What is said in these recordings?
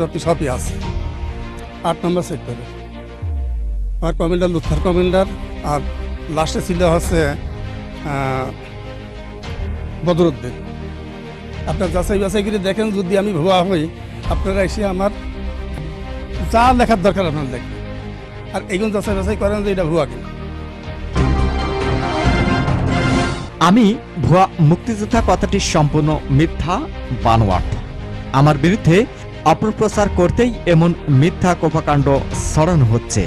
কাগজপত্র সবই আছে আট নম্বর সেক্টরে আমার কমান্ডার লুথার কমান্ডার আর লাস্টে ছিল হচ্ছে বদরুদ্দিন। আপনার যাচাই বাছাই করে দেখেন, যদি আমি ভুয়া হই, আপনারা এসে আমার যা লেখার দরকার আপনার দেখবেন আর এগুলো যাচাই বাছাই করেন যে এটা ভুয়া কিনা। আমি ভুয়া মুক্তিযোদ্ধা কথাটি সম্পূর্ণ মিথ্যা, বানোয়াট। আমার বিরুদ্ধে অপপ্রচার করতেই এমন মিথ্যা কোপাকাণ্ড ছড়ানো হচ্ছে।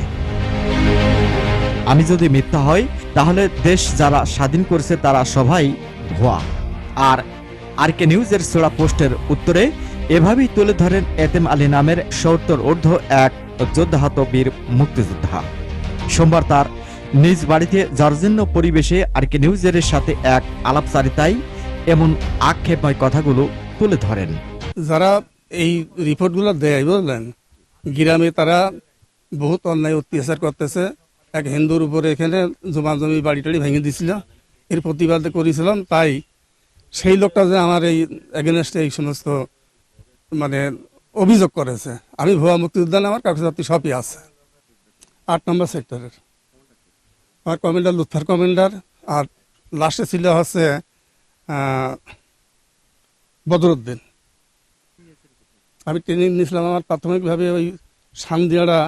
আমি যদি মিথ্যা হয় তাহলে দেশ যারা স্বাধীন করেছে তারা সবাই ভুয়া। আর আর কে নিউজের ছোড়া পোস্টের উত্তরে, এভাবেই তুলে ধরেন এতেম আলী নামের সত্তর ঊর্ধ্ব এক যোদ্ধাহত বীর মুক্তিযোদ্ধা। সোমবার তার নিজ বাড়িতে জর্জন্য পরিবেশে আর কে নিউজের সাথে এক আলাপচারিতায় এমন আক্ষেপময় কথাগুলো তুলে ধরেন। যারা এই রিপোর্টগুলো দেয়, বুঝলেন? গ্রামে তারা বহুত অন্যায় অত্যাচার করতেছে। এক হিন্দুর উপরে এখানে জমা জমি বাড়ি টাড়ি ভেঙে দিছিল, এর প্রতিবাদ করেছিলাম, তাই সেই লোকটা যে আমার এই এগেনস্টে এই সমস্ত মানে অভিযোগ করেছে। আমি ভুয়া মুক্তিযোদ্ধা আমার কাগজপত্র সবই আছে। আট নম্বর সেক্টরের। আমার কমান্ডার লুৎফার কমান্ডার, আর লাস্টে ছিল হচ্ছে বদরুদ্দিন। আমি ট্রেনিং নিয়েছিলাম আমার প্রাথমিকভাবে ওই সান্দিয়াড়া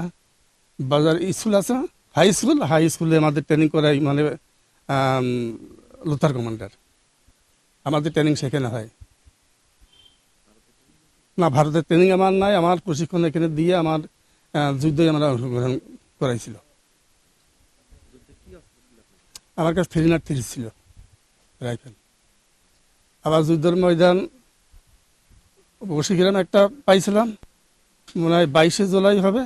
বাজার স্কুল আছে? হাই স্কুল হাই স্কুলে আমাদের ট্রেনিং করাই মানে লুথার কমান্ডার। আমাদের ট্রেনিং সেখানে হয়। না, ভারতের ট্রেনিং আমার নাই, আমার প্রশিক্ষণ এখানে দিয়ে আমার যুদ্ধে আমরা অংশগ্রহণ করাইছিল। আমার কাছে থ্রি নাট থ্রি ছিল, রাইফেল। আবার যুদ্ধের ময়দান বসিগ্রাম একটা পাইছিলাম। মনে হয় বাইশে জুলাই হবে।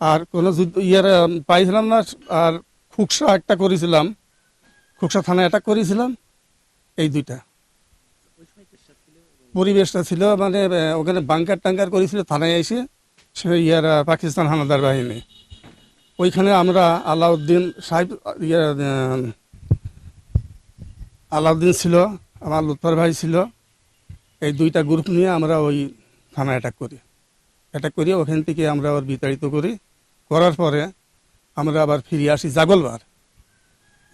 আর কোনো যুদ্ধ ইয়ার পাইছিলাম না। আর খুকসা একটা করেছিলাম। খুকসা থানায় অ্যাটাক করেছিলাম। এই দুইটা। পরিবেশটা ছিল মানে ওখানে বাংকার টাঙ্কার করেছিল থানায় এসে। সে ইয়ার পাকিস্তান হানাদার বাহিনী। ওইখানে আমরা আলাউদ্দিন সাহেব ইয়ার আলাউদ্দিন ছিল, আমার লুৎফার ভাই ছিল। এই দুইটা গ্রুপ নিয়ে আমরা ওই থানা অ্যাটাক করি। অ্যাটাক করি ওখান থেকে আমরা আবার বিতাড়িত করি। করার পরে আমরা আবার ফিরে আসি জাগলবার।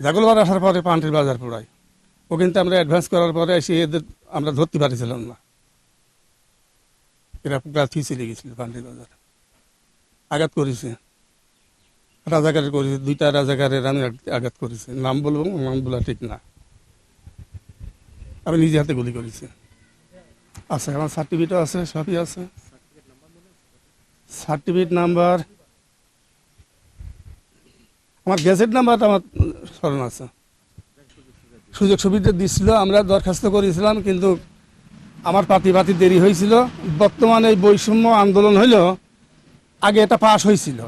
জাগলবার আসার পরে পান্টির বাজার পড়াই। ওখানতে আমরা অ্যাডভান্স করার পরে এসে এদের আমরা ধরতে পারছিলাম না। এরা গাছি চলে গেছিল পান্টির বাজার। আঘাত করেছে। রাজাকারের করেছে। দুইটা রাজাকারের আমি আঘাত করেছি। নাম বলব, নাম বলা ঠিক না। আমি নিজে হাতে গুলি করেছি। আছে, আমার সার্টিফিকেটও আছে, সবই আছে। সার্টিফিকেট নাম্বার আমার গ্যাজেট নাম্বারটা আমার স্মরণ আছে। সুযোগ সুবিধা দিচ্ছিল আমরা দরখাস্ত করেছিলাম, কিন্তু আমার পাতি পাতি দেরি হয়েছিল। বর্তমানে এই বৈষম্য আন্দোলন হইল, আগে এটা পাশ হয়েছিল।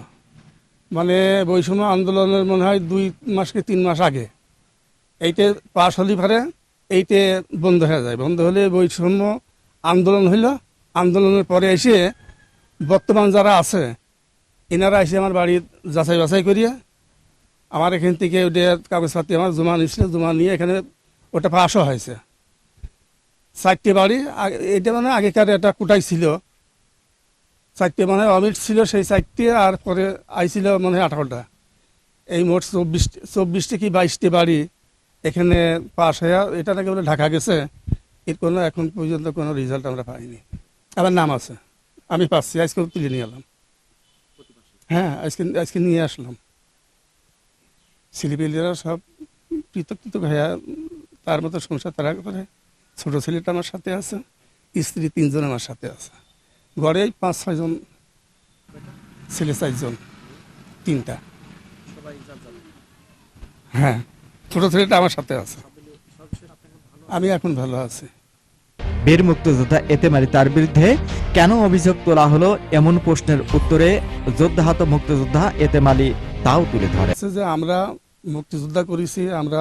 মানে বৈষম্য আন্দোলনের মনে হয় দুই মাস কি তিন মাস আগে। এইটে পাশ হলে পারে, এইটে বন্ধ হয়ে যায়। বন্ধ হলে বৈষম্য আন্দোলন হইল। আন্দোলনের পরে এসে বর্তমান যারা আছে, এনারা এসে আমার বাড়ির যাচাই বাছাই করিয়া আমার এখান থেকে ওটা কাগজপাতি, আমার জমা নিচ্ছিল জমা নিয়ে এখানে ওটা পাশও হয়েছে। চারটে বাড়ি এটা মানে আগেকার একটা কুটাই ছিল। চারটে মানে অমিট ছিল সেই চারটে, আর পরে আইছিল মনে আঠারোটা। এই মোট চব্বিশ চব্বিশটি কি বাইশটি বাড়ি এখানে পাশ হয়ে এটা নাকি বলে ঢাকা গেছে। এর কোনো এখন পর্যন্ত কোনো রেজাল্ট আমরা পাইনি। আবার নাম আছে। আমি পাচ্ছি আজকে তুলে নিয়ে এলাম। হ্যাঁ আজকে আজকে নিয়ে আসলাম। ছেলেপেলেরা সব পৃথক পৃথক হয়ে তার মতো সংসার তারা করে। ছোট ছেলেটা আমার সাথে আছে, স্ত্রী তিনজন আমার সাথে আছে। ঘরে পাঁচ ছয়জন ছেলে চারজন তিনটা। হ্যাঁ ছোটো ছেলেটা আমার সাথে আছে। আমি এখন ভালো আছি। বীর মুক্তিযোদ্ধা এতেমারি তার বিরুদ্ধে কেন অভিযোগ তোলা হলো এমন প্রশ্নের উত্তরে যোদ্ধাহত মুক্তিযোদ্ধা এতেমালি তাও তুলে ধরে। যে আমরা মুক্তিযোদ্ধা করেছি, আমরা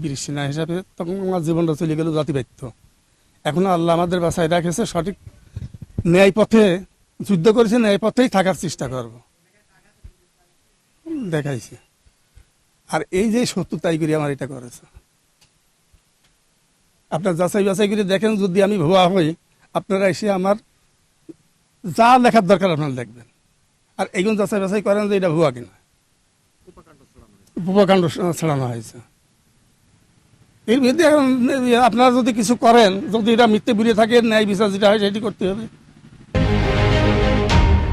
বীর সেনা হিসাবে, তখন আমার জীবনটা চলে গেল জাতিবাহিত এখন আল্লাহ আমাদের বাসায় রাখেছে সঠিক ন্যায় পথে, যুদ্ধ করেছে, ন্যায় পথেই থাকার চেষ্টা করব। দেখাইছে। আর এই যে শত্রু তাই করে আমার এটা করেছে। আপনার যাচাই বাছাই করে দেখেন, যদি আমি ভুয়া হই, আপনারা এসে আমার যা লেখার দরকার আপনারা দেখবেন আর এগুলো যাচাই বাছাই করেন যে এটা ভুয়া কিনা। উপকাণ্ড ছড়ানো হয়েছে। এর এখন আপনারা যদি কিছু করেন, যদি এটা মিথ্যে বুড়িয়ে থাকে, ন্যায় বিচার যেটা হয় সেটি করতে হবে।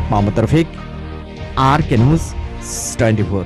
Mohammad Rafiq, R K news twenty four.